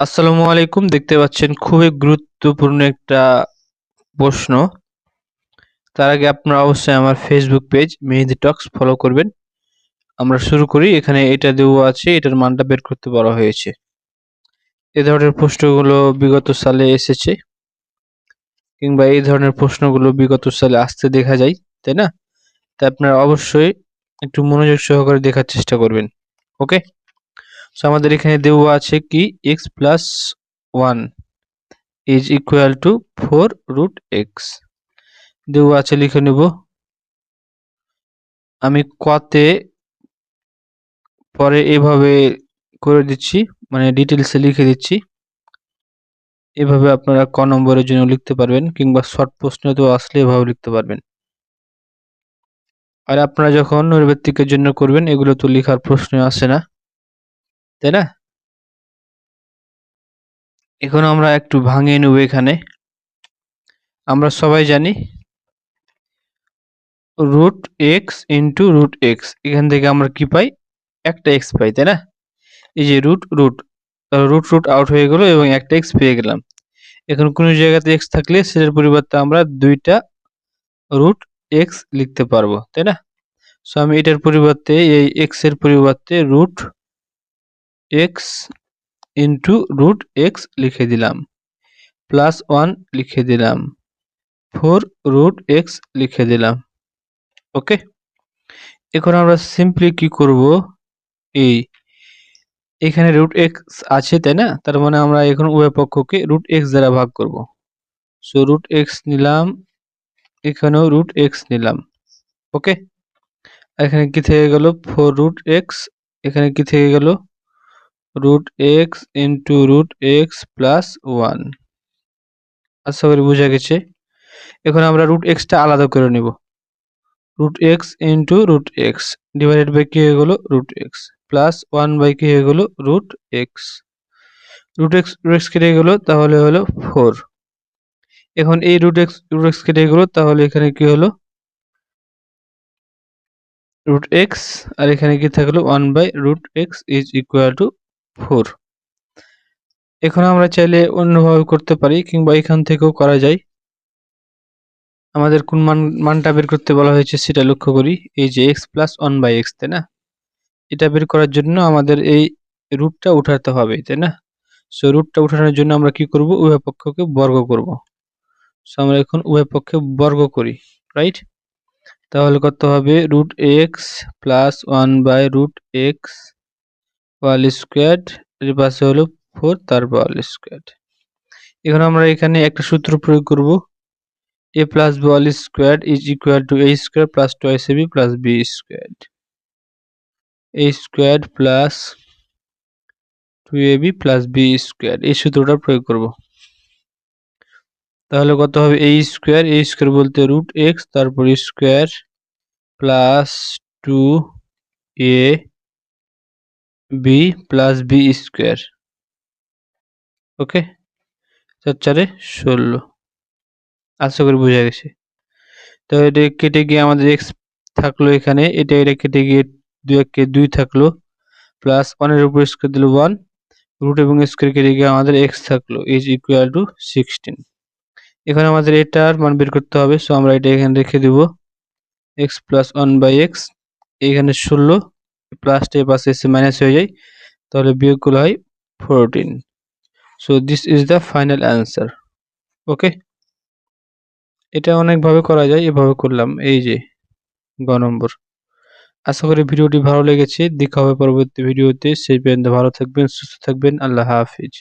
আসসালামু আলাইকুম। দেখতে পাচ্ছেন খুবই গুরুত্বপূর্ণ একটা প্রশ্ন। তার আগে আপনারা অবশ্যই আমার Facebook page Mehedi talks follow করবেন। আমরা শুরু করি। এখানে এটা দেওয়া আছে, এটার মানটা বের করতে বলা হয়েছে। এ ধরনের প্রশ্নগুলো বিগত সালে এসেছে, কিংবা এই ধরনের প্রশ্নগুলো বিগত সালে আসতে দেখা যায়, তাই না? তাই আপনারা অবশ্যই একটু মনোযোগ সহকারে দেখার চেষ্টা করবেন। ওকে? সো আমাদের এখানে দেওয়া আছে কি? X plus one is equal to four root X দেওয়া আছে লিখে নেব। আমি কতে পরে এভাবে করে দিচ্ছি মানে ডিটেলসে লিখে দিচ্ছি। এভাবে আপনারা ক নম্বরের জন্য লিখতে পারবেন কিংবা শর্ট প্রশ্ন তো আসলে এভাবে লিখতে পারবেন। আর আপনারা যখন নৈর্ব্যক্তিকের জন্য করবেন, এগুলো তো লেখার প্রশ্ন আসে না। তাই না? এখন আমরা একটু ভাঙিয়ে নেব এখানে। আমরা সবাই জানি root X into root X এখান থেকে আমরা কি পাই? একটা এক্স পাই, তাই না? এই যে root root root root out হয়ে গেল এবং একটা এক্স পেয়ে গেলাম। এখন কোনো জায়গাতে এক্স থাকলে সেটার পরিবর্তে আমরা দুইটা রুট এক্স লিখতে পারব, তাই না? সো আমি এটার পরিবর্তে, এই এক্সের পরিবর্তে root X into root X লিখে দিলাম প্লাস ওয়ান লিখে দিলাম ফোর রুট এক্স লিখে দিলাম ওকে এখন আমরা সিম্পলি কি করব? এই, এখানে রুট এক্স আছে তাই না? তার মানে আমরা এখন উভয় পক্ষকে রুট এক্স দ্বারা ভাগ করব। সো রুট এক্স নিলাম, এখানেও রুট এক্স নিলাম ওকে এখানে কি থেকে গেল? ফোর রুট এক্স এখানে কি থেকে গেল? Root X into root X plus one আশা করি বোঝা গেছে। এখন আমরা রুট এক্সটা আলাদা করে নিব। Root X into root X divided by কি হয়ে গেল? Root X plus one by কি হয়ে গেল? Root X root X root X কেটে গেল, তাহলে হলো ফোর এখন এই রুট এক্স রুট এক্স কেটে গেল, তাহলে এখানে কি হলো? রুট এক্স আর এখানে কি থাকল? One by root X is equal to four. এখন আমরা চাইলে অন্যভাবে করতে পারি কিংবা এখান থেকেও করা যায়। আমাদের কোন মান, মানটা বের করতে বলা হয়েছে সেটা লক্ষ্য করি। এই যে X plus one by X তাই না? এটা বের করার জন্য আমাদের এই রুটটা উঠাতে হবে, তাই না? সো রুটটা উঠানোর জন্য আমরা কি করব? উভয় পক্ষকে বর্গ করব। সো আমরা এখন উভয় পক্ষে বর্গ করি রাইট তাহলে কত হবে root X plus one by root X whole square, এর পাশে হলো ফোর তারপর অল স্কোয়ার। এখন আমরা এখানে একটা সূত্র প্রয়োগ করব। A plus B all square is equal to A square plus twice A B plus B square A square plus two A B plus B square এই সূত্রটা প্রয়োগ করব। তাহলে কত হবে? এ স্কোয়ার এ স্কোয়ার বলতে রুট এক্স তারপর square plus two A B plus B square okay চার চারে ষোলো। আশা করি বোঝা গেছে। তো এটা কেটে গিয়ে আমাদের এক্স থাকল এখানে। এটা এটা কেটে গিয়ে দুই একে দুই থাকল। প্লাস ওয়ানের উপর স্কোয়ার দিল ওয়ান রুট এবং স্কোয়ার কেটে গিয়ে আমাদের এক্স থাকল। ইজ ইকুয়াল টু সিক্সটিন এখানে আমাদের এটার মান বের করতে হবে। সো আমরা এটা এখানে রেখে দিব। X plus one by X এখানে ষোলো। প্লাসটা এ পাশে এসে মাইনাস হয়ে যায়, তাহলে বিয়োগগুলো হয় fourteen so this is the final answer okay এটা অনেকভাবে করা যায়, এভাবে করলাম। এই যে, গ নম্বর। আশা করি ভিডিওটি ভালো লেগেছে। দেখা হবে পরবর্তী ভিডিওতে। সেই পর্যন্ত ভালো থাকবেন, সুস্থ থাকবেন। আল্লাহ হাফিজ।